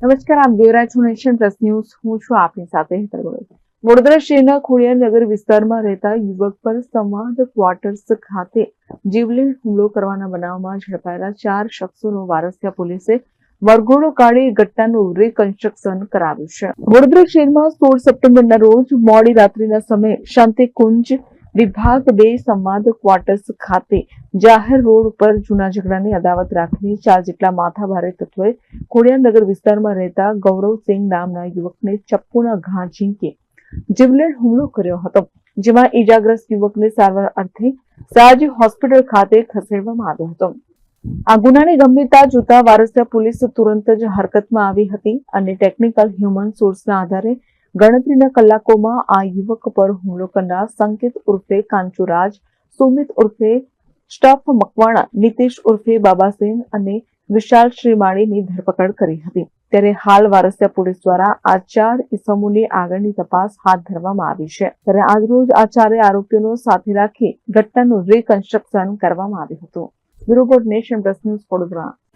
નમસ્કાર, આપ રહ્યા છો નેશન પ્લસ ન્યૂઝ. હું છું આપની સાથે હેતલ વડોદરા શહેરના ખોડિયા નગર વિસ્તારમાં રહેતા યુવક પર સંવાદ ક્વાર્ટર્સ ખાતે જીવલેણ હુમલો કરવાના બનાવમાં ઝડપાયેલા ચાર શખ્સોનો વારસિયા પોલીસે વરઘોડો કાઢી ઘટનાનું રિકન્સ્ટ્રક્શન કરાવ્યું છે. વડોદરા શહેરમાં સોળ સપ્ટેમ્બરના રોજ મોડી રાત્રિના સમયે શાંતિકુંજ વિભાગ બે સંવાદ ક્વાર્ટર્સ ખાતે જાહેર રોડ ઉપર જૂના ઝઘડાની અદાવત રાખી ચાર જેટલા માથાભારે તત્વોએ ખોડિયાનગર વિસ્તારમાં રહેતા ગૌરવસિંહ નામના યુવકને ચપ્પુના ઘા ઝીંકી જીવલેણ હુમલો કર્યો હતો, જેમાં ઈજાગ્રસ્ત યુવકને સારવાર અર્થે સાજ હોસ્પિટલ ખાતે ખસેડવામાં આવ્યો હતો. આ ગુનાની ગંભીરતા જોતા વારસિયા પોલીસ તુરંત જ હરકતમાં આવી હતી અને ટેકનિકલ હ્યુમન સોર્સના આધારે ગણતરીના કલાકોમાં આ યુવક પર હુમલો કરનાર સંકેત ઉર્ફે કાંચુરાજ, સુમિત ઉર્ફે સ્ટફ મકવાણા, નીતિશ ઉર્ફે બાબાસેન અને વિશાલ શ્રીમાળીની ધરપકડ કરી હતી. ત્યારે હાલ વારસિયા પોલીસ દ્વારા આ ચાર ઇસમોની આગળની તપાસ હાથ ધરવામાં આવી છે. ત્યારે આજરોજ આ ચારે આરોપીઓનો સાથે રાખી ઘટનાનું રિકન્સ્ટ્રક્શન કરવામાં આવ્યું હતું. Bureau Nation Plus News Vadodara.